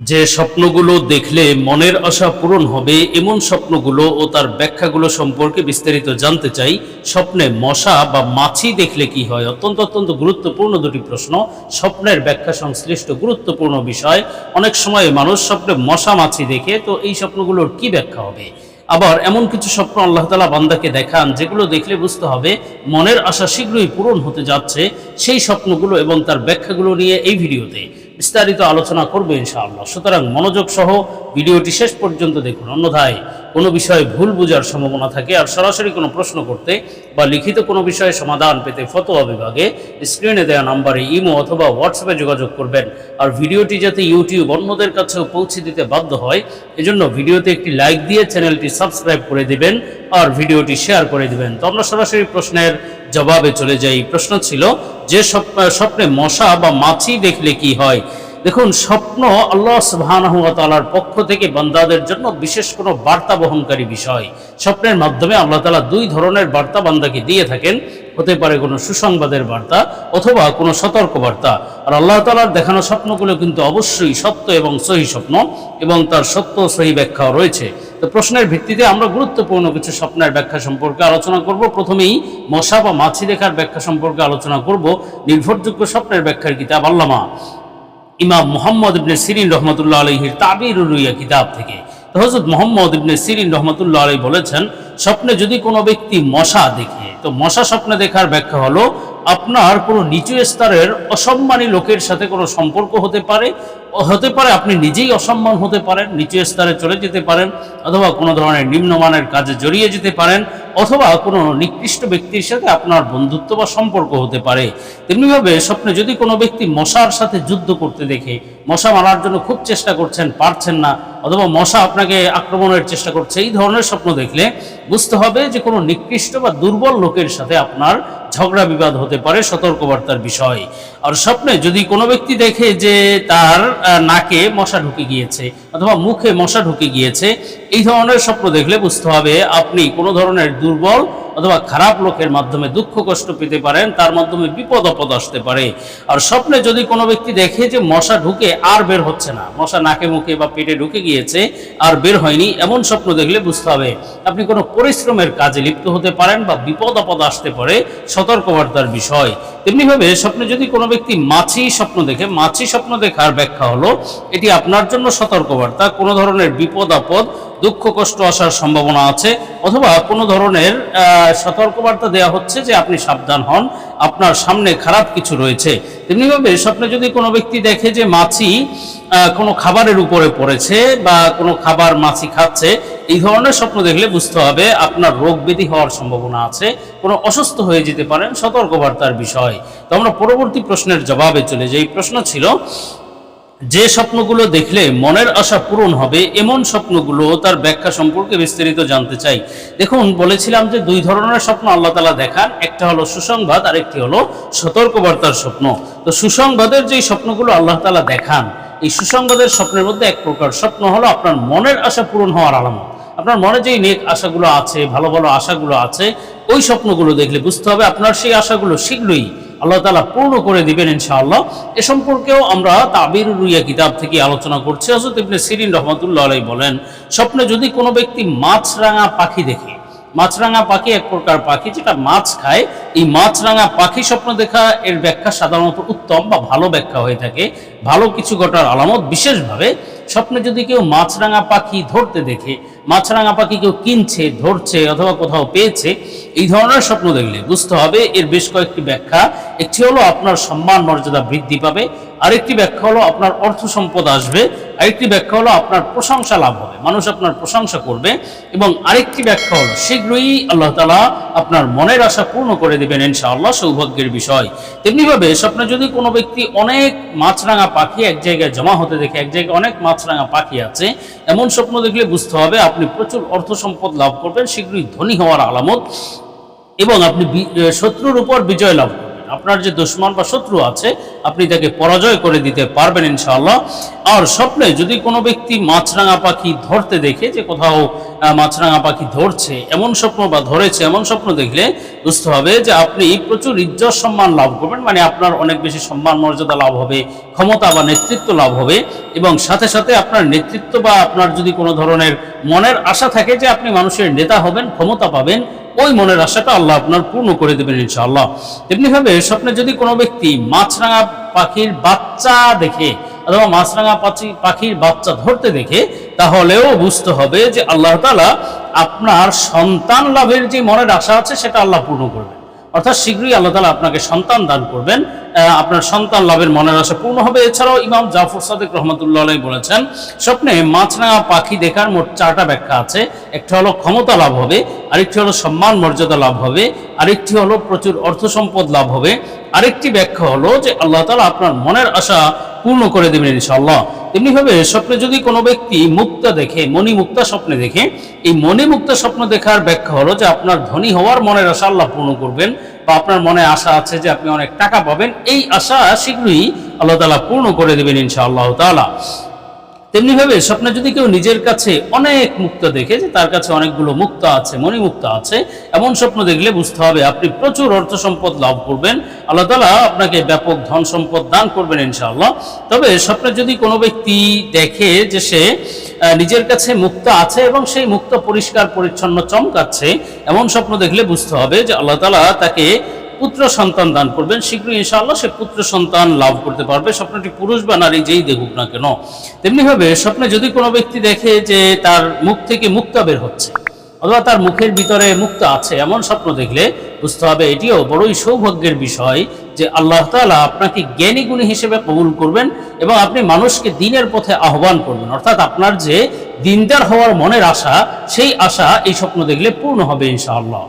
যে স্বপ্নগুলো দেখলে মনের আশা পূরণ হবে, এমন স্বপ্নগুলো ও তার ব্যাখ্যাগুলো সম্পর্কে বিস্তারিত জানতে চাই। স্বপ্নে মশা বা মাছি দেখলে কি হয়? অত্যন্ত অত্যন্ত গুরুত্বপূর্ণ দুটি প্রশ্ন। স্বপ্নের ব্যাখ্যা সংশ্লিষ্ট গুরুত্বপূর্ণ বিষয়। অনেক সময় মানুষ স্বপ্নে মশা, মাছি দেখে, তো এই স্বপ্নগুলোর কি ব্যাখ্যা হবে? আবার এমন কিছু স্বপ্ন আল্লাহ তালা বান্দাকে দেখান, যেগুলো দেখলে বুঝতে হবে মনের আশা শীঘ্রই পূরণ হতে যাচ্ছে। সেই স্বপ্নগুলো এবং তার ব্যাখ্যাগুলো নিয়ে এই ভিডিওতে। বিস্তারিত আলোচনা করবে ইনশাআল্লাহ। সুতরাং মনোযোগ সহ ভিডিওটি শেষ পর্যন্ত দেখুন। অন্যথায় কোনো বিষয়ে ভুল বোঝার সম্ভাবনা থাকে আর সরাসরি কোনো প্রশ্ন করতে বা লিখিত কোনো বিষয়ে সমাধান পেতে ফতোয়া বিভাগে স্ক্রিনে দেওয়া নাম্বারে ইমো অথবা হোয়াটসঅ্যাপে যোগাযোগ করবেন। আর ভিডিওটি যাতে ইউটিউব অন্যদের কাছেও পৌঁছে দিতে বাধ্য হয়, এজন্য ভিডিওতে একটি লাইক দিয়ে চ্যানেলটি সাবস্ক্রাইব করে দিবেন আর ভিডিওটি শেয়ার করে দিবেন। তো আমরা সরাসরি প্রশ্নের জবাবে চলে যাই। প্রশ্ন ছিল যে স্বপ- স্বপ্নে মশা বা মাছি দেখলে কি হয়? দেখুন, স্বপ্ন আল্লাহ সুবাহানহাতালার পক্ষ থেকে বান্দাদের জন্য বিশেষ কোনো বার্তা বহনকারী বিষয়। স্বপ্নের মাধ্যমে আল্লাহ তালা দুই ধরনের বার্তা বান্দাকে দিয়ে থাকেন। হতে পারে কোনো সুসংবাদের বার্তা অথবা কোনো সতর্ক বার্তা। আর আল্লাহ তালার দেখানো স্বপ্নগুলো কিন্তু অবশ্যই সত্য এবং সহি স্বপ্ন এবং তার সত্য সহি ব্যাখ্যাও রয়েছে। তো প্রশ্নের ভিত্তিতে আমরা গুরুত্বপূর্ণ কিছু স্বপ্নের ব্যাখ্যা সম্পর্কে আলোচনা করব। প্রথমেই মশা বা মাছি দেখার ব্যাখ্যা সম্পর্কে আলোচনা করব। নির্ভরযোগ্য স্বপ্নের ব্যাখ্যার কিতাব আল্লামা ইমাম মোহাম্মদ ইবনে সিরিন রহমতুল্লাহ আলহির তাবির রুইয়া কিতাব থেকে। হজরত মোহাম্মদ ইবনে সিরিন রহমতুল্লাহ আলহী বলেছেন, স্বপ্নে যদি কোনো ব্যক্তি মশা দেখে, তো মশা স্বপ্নে দেখার ব্যাখ্যা হলো আপনার কোনো নিচু স্তরের অসম্মানী লোকের সাথে কোনো সম্পর্ক হতে পারে? হতে পারে আপনি নিজেই অসম্মান হতে পারেন, নিচু স্তরে চলে যেতে পারেন, অথবা কোনো ধরনের নিম্নমানের কাজে জড়িয়ে যেতে পারেন, অথবা কোনো নিকৃষ্ট ব্যক্তির সাথে আপনার বন্ধুত্ব বা সম্পর্ক হতে পারে। তেমনিভাবে স্বপ্নে যদি কোনো ব্যক্তি মশার সাথে যুদ্ধ করতে দেখে, মশা মারার জন্য খুব চেষ্টা করছেন, পারছেন না, অথবা মশা আপনাকে আক্রমণের চেষ্টা করছে, এই ধরনের স্বপ্ন দেখলে বুঝতে হবে যে কোনো নিকৃষ্ট বা দুর্বল লোকের সাথে আপনার ঝগড়া বিবাদ হতে পারে, সতর্কবার্তার বিষয়। আর স্বপ্নে যদি কোনো ব্যক্তি দেখে যে তার নাকে মশা ঢুকে গিয়েছে অথবা মুখে মশা ঢুকে গিয়েছে, এই ধরনের স্বপ্ন দেখলে বুঝতে হবে আপনি কোনো ধরনের দুর্বল অথবা খারাপ লোকের মাধ্যমে দুঃখ, কষ্ট পেতে পারেন, তার মাধ্যমে বিপদ, আপদ আসতে পারে। আর স্বপ্নে যদি কোনো ব্যক্তি দেখে যে মশা ঢুকে আর বের হচ্ছে না, মশা নাকে মুখে বা পেটে ঢুকে গিয়েছে, আর বের হয়নি, এমন স্বপ্ন দেখলে বুঝতে হবে আপনি কোনো পরিশ্রমের কাজে লিপ্ত হতে পারেন বা বিপদ, আপদ আসতে পারে, সতর্কবার্তার বিষয়। তেমনিভাবে স্বপ্নে যদি কোনো ব্যক্তি মাছি স্বপ্ন দেখে, মাছি স্বপ্ন দেখার ব্যাখ্যা হলো, এটি আপনার জন্য সতর্কবার্তা। কোনো ধরনের বিপদ, আপদ দুঃখ, কষ্ট আসার সম্ভাবনা আছে অথবা কোনো ধরনের সতর্কবার্তা দেওয়া হচ্ছে যে আপনি সাবধান হন, আপনার সামনে খারাপ কিছু রয়েছে। তেমনিভাবে স্বপ্নে যদি কোনো ব্যক্তি দেখে যে মাছি কোনো খাবারের উপরে পড়েছে বা কোনো খাবার মাছি খাচ্ছে, এই ধরনের স্বপ্ন দেখলে বুঝতে হবে আপনার রোগ ব্যাধি হওয়ার সম্ভাবনা আছে, কোনো অসুস্থ হয়ে যেতে পারেন, সতর্কবার্তার বিষয়। তো আমরা পরবর্তী প্রশ্নের জবাবে চলে যাই। প্রশ্ন ছিল যে স্বপ্নগুলো দেখলে মনের আশা পূরণ হবে, এমন স্বপ্নগুলো তার ব্যাখ্যা সম্পর্কে বিস্তারিত জানতে চাই। দেখুন, বলেছিলাম যে দুই ধরনের স্বপ্ন আল্লাহ তালা দেখান, একটা হলো সুসংবাদ আর একটি হলো সতর্কবার্তার স্বপ্ন। তো সুসংবাদের যে স্বপ্নগুলো আল্লাহ তালা দেখান, এই সুসংবাদের স্বপ্নের মধ্যে এক প্রকার স্বপ্ন হলো আপনার মনের আশা পূরণ হওয়ার আলামত। আপনার মনে যেই নেক আশাগুলো আছে, ভালো ভালো আশাগুলো আছে, ওই স্বপ্নগুলো দেখলে বুঝতে হবে আপনার সেই আশাগুলো শীঘ্রই আল্লাহ তালা পূর্ণ করে দিবেন ইনশাআল্লাহ। এ সম্পর্কেও আমরা তাবির রুইয়া কিতাব থেকে আলোচনা করছি। হজরত ইবনে সিরিন রহমতুল্লাহ আলাই বলেন, স্বপ্নে যদি কোনো ব্যক্তি মাছরাঙা পাখি দেখে, মাছরাঙা পাখি এক প্রকার পাখি যেটা মাছ খায়, এই মাছরাঙা পাখি স্বপ্ন দেখা এর ব্যাখ্যা সাধারণত উত্তম বা ভালো ব্যাখ্যা হয়ে থাকে। ভালো কিছু ঘটার আলামত বিশেষভাবে স্বপ্নে যদি কেউ মাছরাঙা পাখি ধরতে দেখে মাছরাঙা পাখি কেউ কিনছে, ধরছে অথবা কোথাও পেয়েছে, এই ধরনের স্বপ্ন দেখলে বুঝতে হবে এর বেশ কয়েকটি ব্যাখ্যা। একটি হলো আপনার সম্মান মর্যাদা বৃদ্ধি পাবে, আরেকটি ব্যাখ্যা হলো আপনার অর্থ সম্পদ আসবে, আরেকটি ব্যাখ্যা হলো আপনার প্রশংসা লাভ হবে, মানুষ আপনার প্রশংসা করবে এবং আরেকটি ব্যাখ্যা হলো শীঘ্রই আল্লাহ তালা আপনার মনের আশা পূর্ণ করে দেবেন ইনশাআল্লাহ সৌভাগ্যের বিষয়। তেমনিভাবে স্বপ্নে যদি কোনো ব্যক্তি অনেক মাছরাঙা পাখি এক জায়গায় জমা হতে দেখে, এক জায়গায় অনেক মাছরাঙা পাখি আছে, এমন স্বপ্ন দেখলে বুঝতে হবে আপনি প্রচুর অর্থ সম্পদ লাভ করবেন, শীঘ্রই ধনী হওয়ার আলামত এবং আপনি শত্রুর উপর বিজয় লাভ করবেন। আপনার যে দুশ্মন বা শত্রু আছে, আপনি তাকে পরাজয় করে দিতে পারবেন ইনশাআল্লাহ। আর স্বপ্নে যদি কোনো ব্যক্তি মাছরাঙা পাখি ধরতে দেখে যে কোথাও মাছরাঙা পাখি ধরছে, এমন স্বপ্ন বা ধরেছে, এমন স্বপ্ন দেখলে বুঝতে হবে যে আপনি প্রচুর ইজ্জত সম্মান লাভ করবেন মানে আপনার অনেক বেশি সম্মান মর্যাদা লাভ হবে, ক্ষমতা বা নেতৃত্ব লাভ হবে, এবং সাথে সাথে আপনার নেতৃত্ব বা আপনার যদি কোনো ধরনের মনের আশা থাকে যে আপনি মানুষের নেতা হবেন, ক্ষমতা পাবেন ওই মনের আশাটা আল্লাহ আপনার পূর্ণ করে দেবেন ইনশাআল্লাহ। তেমনিভাবে স্বপ্নে যদি কোনো ব্যক্তি মাছরাঙা পাখির বাচ্চা দেখে অথবা মাছরাঙা পাখি পাখির বাচ্চা ধরতে দেখে, তাহলেও বুঝতে হবে যে আল্লাহ তাআলা আপনার সন্তান লাভের যে মনের আশা আছে, সেটা আল্লাহ পূর্ণ করবেন। অর্থাৎ শীঘ্রই আল্লাহ তালা আপনাকে সন্তান দান করবেন। আপনার সন্তান লাভের মনের আশা পূর্ণ হবে। এছাড়াও ইমাম জাফর সাদেক রহমতুল্লাহ বলেছেন, স্বপ্নে মাছরাঙা পাখি দেখার মোট চারটা ব্যাখ্যা আছে। একটা হলো ক্ষমতা লাভ হবে, আরেকটি হলো সম্মান মর্যাদা লাভ হবে, আরেকটি হলো প্রচুর অর্থ সম্পদ লাভ হবে। আরেকটি ব্যাখ্যা হলো যে আল্লাহ তালা আপনার মনের আশা পূর্ণ করে দেবেন ইনশাআল্লাহ। তেমনিভাবে স্বপ্নে যদি কোনো ব্যক্তি মুক্তা দেখে, মণি মুক্তা স্বপ্নে দেখে, এই মণি মুক্তা স্বপ্ন দেখার ব্যাখ্যা হলো যে আপনার ধনী হওয়ার মনের আশা আল্লাহ পূর্ণ করবেন বা আপনার মনে আশা আছে যে আপনি অনেক টাকা পাবেন। এই আশা শীঘ্রই আল্লাহ তালা পূর্ণ করে দেবেন ইনশা আল্লাহ তাআলা। তেমনিভাবে স্বপ্নে যদি কেউ নিজের কাছে অনেক মুক্ত দেখে যে তার কাছে অনেকগুলো মুক্ত আছে, মণিমুক্ত আছে, এমন স্বপ্ন দেখলে বুঝতে হবে আপনি প্রচুর অর্থ সম্পদ লাভ করবেন। আল্লাহ তালা আপনাকে ব্যাপক ধন সম্পদ দান করবেন ইনশাআল্লাহ। তবে স্বপ্নে যদি কোনো ব্যক্তি দেখে যে সে নিজের কাছে মুক্ত আছে এবং সেই মুক্ত পরিষ্কার পরিচ্ছন্ন চমকাচ্ছে, এমন স্বপ্ন দেখলে বুঝতে হবে যে আল্লাহ তালা তাকে পুত্র সন্তান দান করবেন, শীঘ্রই ইনশাআল্লাহ সে পুত্র সন্তান লাভ করতে পারবে। স্বপ্নটি পুরুষ বা নারী যেই দেখুক না কেন। তেমনিভাবে স্বপ্নে যদি কোনো ব্যক্তি দেখে যে তার মুখ থেকে মুক্তা বের হচ্ছে, অথবা তার মুখের ভিতরে মুক্ত আছে, এমন স্বপ্ন দেখলে বুঝতে হবে এটিও বড়ই সৌভাগ্যের বিষয় যে আল্লাহ তাআলা আপনাকে জ্ঞানী গুণী হিসেবে কবুল করবেন এবং আপনি মানুষকে দিনের পথে আহ্বান করবেন। অর্থাৎ আপনার যে দিনদার হওয়ার মনের আশা, সেই আশা এই স্বপ্ন দেখলে পূর্ণ হবে ইনশাআল্লাহ।